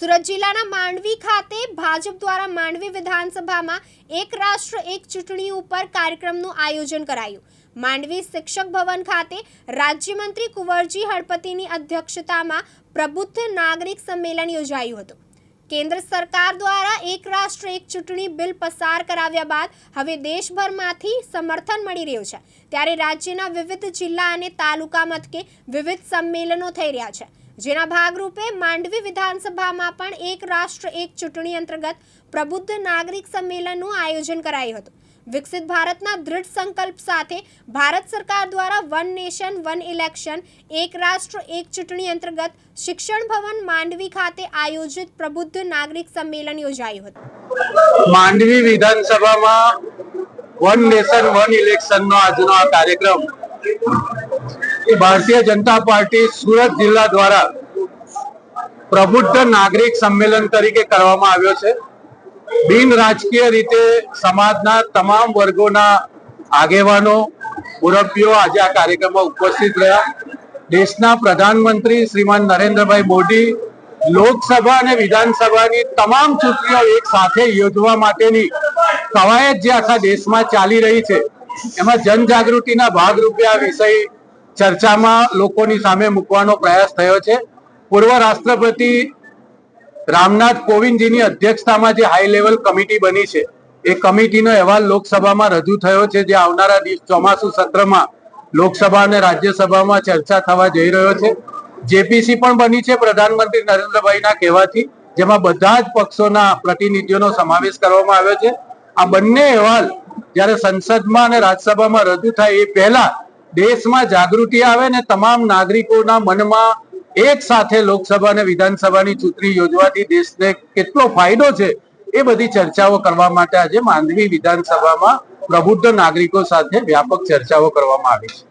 સુરત જિલ્લાના માંડવી ખાતે ભાજપ દ્વારા માંડવી વિધાનસભામાં એક રાષ્ટ્ર, એક ચૂંટણી ઉપર કાર્યક્રમનું આયોજન કરાયું. માંડવી શિક્ષક ભવન ખાતે રાજ્યમંત્રી કુંવરજી હળપતિની અધ્યક્ષતામાં પ્રબુદ્ધ નાગરિક સંમેલન યોજાયું હતું. કેન્દ્ર સરકાર દ્વારા એક રાષ્ટ્ર, એક ચૂંટણી બિલ પસાર કરાવ્યા બાદ હવે દેશભરમાંથી સમર્થન મળી રહ્યું છે. ત્યારે રાજ્યના વિવિધ જિલ્લા અને તાલુકા મથકે વિવિધ સંમેલનો થઈ રહ્યા છે. જેના ભાગરૂપે માંડવી વિધાનસભામાં પણ એક રાષ્ટ્ર, એક ચૂંટણી અંતર્ગત પ્રબુદ્ધ નાગરિક સંમેલનનું આયોજન કરાયું હતું. વિકસિત ભારતના દૃઢ સંકલ્પ સાથે ભારત સરકાર દ્વારા વન નેશન, વન ઇલેક્શન, એક રાષ્ટ્ર, એક ચૂંટણી અંતર્ગત શિક્ષણ ભવન માંડવી ખાતે આયોજિત પ્રબુદ્ધ નાગરિક સંમેલન યોજાયું હતું. માંડવી વિધાનસભામાં વન નેશન, વન ઇલેક્શનનો આજનો આ કાર્યક્રમ ભારતીય જનતા પાર્ટી સુરત જિલ્લા દ્વારા પ્રબુદ્ધ નાગરિક સંમેલન તરીકે કરવામાં આવ્યો છે. બિન રાજકીય રીતે સમાજના તમામ વર્ગોના આગેવાનો મુરબ્બીઓ આજે આ કાર્યક્રમમાં ઉપસ્થિત રહ્યા. દેશના પ્રધાનમંત્રી શ્રીમાન નરેન્દ્રભાઈ મોદી લોકસભા અને વિધાનસભાની તમામ ચૂંટણીઓ એક સાથે યોજવા માટેની કવાયત જે આખા દેશમાં ચાલી રહી છે. એમાં જનજાગૃતિના ભાગરૂપે આ વિષય ચર્ચામાં લોકોની સામે મૂકવાનો પ્રયાસ થયો છે. પૂર્વ રાષ્ટ્રપતિ રામનાથ કોવિંદજીની અધ્યક્ષતામાં જે હાઈ લેવલ કમિટી બની છે, એ કમિટીનો અહેવાલ લોકસભામાં રજૂ થયો છે, જે આવનારા દિવસ ચોમાસુ સત્રમાં લોકસભા અને રાજ્યસભામાં ચર્ચા થવા જઈ રહ્યો છે. જેપીસી પણ બની છે પ્રધાનમંત્રી નરેન્દ્રભાઈના કહેવાથી, જેમાં બધા જ પક્ષોના પ્રતિનિધિઓનો સમાવેશ કરવામાં આવ્યો છે. આ બંને અહેવાલ જ્યારે સંસદમાં અને રાજ્યસભામાં રજૂ થાય એ પહેલા દેશમાં જાગૃતિ આવે ને તમામ નાગરિકોના મનમાં એક સાથે લોકસભા અને વિધાનસભાની ચૂંટણી યોજવાથી દેશને કેટલો ફાયદો છે એ બધી ચર્ચાઓ કરવા માટે આજે માંડવી વિધાનસભામાં પ્રબુદ્ધ નાગરિકો સાથે વ્યાપક ચર્ચાઓ કરવામાં આવી છે.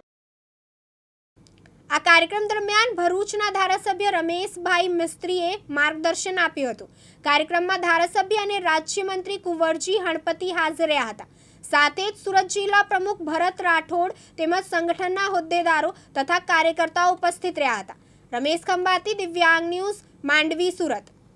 આ કાર્યક્રમ દરમિયાન ભરૂચના ધારાસભ્ય રમેશભાઈ મિસ્ત્રીએ માર્ગદર્શન આપ્યું હતું. કાર્યક્રમમાં ધારાસભ્ય અને રાજ્યમંત્રી કુંવરજી, હણપતિ હાજર રહ્યા હતા. સાથે જ સુરત જિલ્લા પ્રમુખ ભરત રાઠોડ તેમજ સંગઠનના હોદ્દેદારો તથા કાર્યકર્તાઓ ઉપસ્થિત રહ્યા હતા. રમેશ ખંભાતી, દિવ્યાંગ ન્યૂઝ, માંડવી, સુરત.